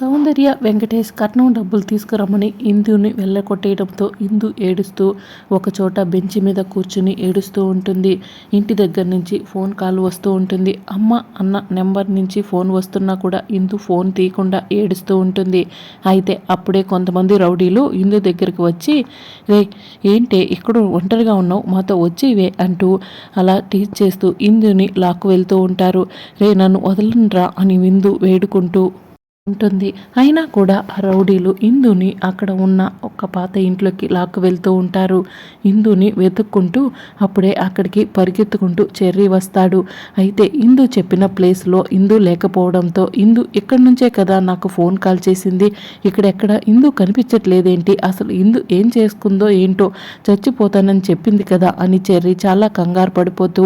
సౌందర్య వెంకటేష్ కట్నం డబ్బులు తీసుకురమ్మని ఇందుని వెళ్ళకొట్టేయడంతో ఇందు ఏడుస్తూ ఒకచోట బెంచి మీద కూర్చుని ఏడుస్తూ ఉంటుంది. ఇంటి దగ్గర నుంచి ఫోన్ కాల్ వస్తూ ఉంటుంది. అమ్మ అన్న నెంబర్ నుంచి ఫోన్ వస్తున్నా కూడా ఇందు ఫోన్ తీయకుండా ఏడుస్తూ ఉంటుంది. అయితే అప్పుడే కొంతమంది రౌడీలు ఇందు దగ్గరికి వచ్చి రే ఏంటే ఇక్కడ ఒంటరిగా ఉన్నావు? మాతో వచ్చివే అంటూ అలా టీచ్ చేస్తూ ఇందుని లాక్కు వెళ్తూ ఉంటారు. రే నన్ను వదలనరా అని విందు వేడుకుంటూ ఉంటుంది. అయినా కూడా ఆ రౌడీలు ఇందుని అక్కడ ఉన్న ఒక పాత ఇంట్లోకి లాక్కు వెళ్తూ ఉంటారు. ఇందుని వెతుక్కుంటూ అప్పుడే అక్కడికి పరిగెత్తుకుంటూ చెర్రీ వస్తాడు. అయితే ఇందు చెప్పిన ప్లేస్లో ఇందు లేకపోవడంతో ఇందు ఇక్కడి నుంచే కదా నాకు ఫోన్ కాల్ చేసింది. ఇక్కడెక్కడ ఇందు కనిపించట్లేదేంటి? అసలు ఇందు ఏం చేసుకుందో ఏంటో చచ్చిపోతానని చెప్పింది కదా అని చెర్రీ చాలా కంగారు పడిపోతూ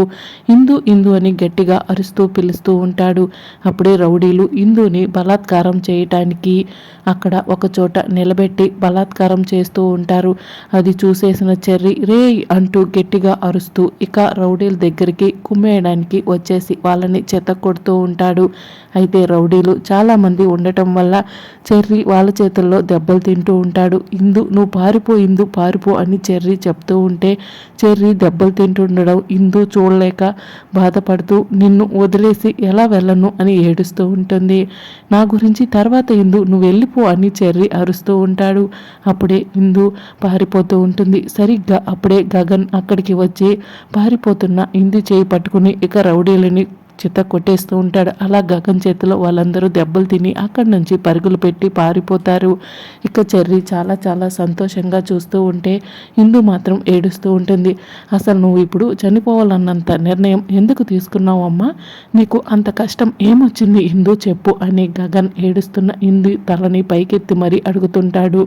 ఇందు ఇందు అని గట్టిగా అరుస్తూ పిలుస్తూ ఉంటాడు. అప్పుడే రౌడీలు ఇందుని బలాత్కారం బలాత్కారం చేయటానికి అక్కడ ఒక చోట నిలబెట్టి బలాత్కారం చేస్తూ ఉంటారు. అది చూసేసిన చెర్రి రే అంటూ గట్టిగా అరుస్తూ ఇక రౌడీల దగ్గరికి కుమ్మేయడానికి వచ్చేసి వాళ్ళని చెత్త కొడుతూ ఉంటాడు. అయితే రౌడీలు చాలామంది ఉండటం వల్ల చెర్రి వాళ్ళ చేతుల్లో దెబ్బలు తింటూ ఉంటాడు. ఇందు నువ్వు పారిపో ఇందు పారిపో అని చెర్రి చెప్తూ ఉంటే చెర్రి దెబ్బలు తింటుండడం ఇందు చూడలేక బాధపడుతూ నిన్ను వదిలేసి ఎలా వెళ్ళను అని ఏడుస్తూ ఉంటుంది. నా గురించి తర్వాత ఇందు నువ్వు వెళ్ళిపో అని చెర్రి అరుస్తూ ఉంటాడు. అప్పుడే ఇందు పారిపోతూ ఉంటుంది. సరిగ్గా అప్పుడే గగన్ అక్కడికి వచ్చి పారిపోతున్న ఇందు చేయి పట్టుకుని ఇక రౌడీలని చిత్త కొట్టేస్తూ ఉంటాడు. అలా గగన్ చేతిలో వాళ్ళందరూ దెబ్బలు తిని అక్కడి నుంచి పరుగులు పెట్టి పారిపోతారు. ఇక చెర్రి చాలా చాలా సంతోషంగా చూస్తూ ఉంటే ఇందు మాత్రం ఏడుస్తూ ఉంటుంది. అసలు నువ్వు ఇప్పుడు చనిపోవాలన్నంత నిర్ణయం ఎందుకు తీసుకున్నావు అమ్మా? నీకు అంత కష్టం ఏమొచ్చింది? ఇందు చెప్పు అని గగన్ ఏడుస్తున్న ఇందు తలని పైకెత్తి మరీ అడుగుతుంటాడు.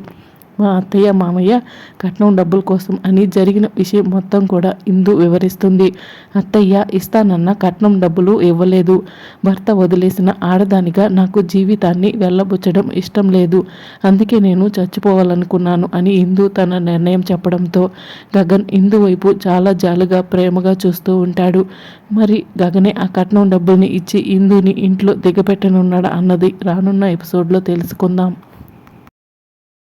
మా అత్తయ్య మామయ్య కట్నం డబ్బుల కోసం అని జరిగిన విషయం మొత్తం కూడా ఇందు వివరిస్తుంది. అత్తయ్య ఇస్తానన్న కట్నం డబ్బులు ఇవ్వలేదు. భర్త వదిలేసిన ఆడదానిగా నాకు జీవితాన్ని వెళ్ళబుచ్చడం ఇష్టం లేదు. అందుకే నేను చచ్చిపోవాలనుకున్నాను అని ఇందు తన నిర్ణయం చెప్పడంతో గగన్ ఇందు వైపు చాలా జాలుగా ప్రేమగా చూస్తూ ఉంటాడు. మరి గగనే ఆ కట్నం డబ్బుల్ని ఇచ్చి ఇందుని ఇంట్లో దిగపెట్టనున్నాడా అన్నది రానున్న ఎపిసోడ్లో తెలుసుకుందాం.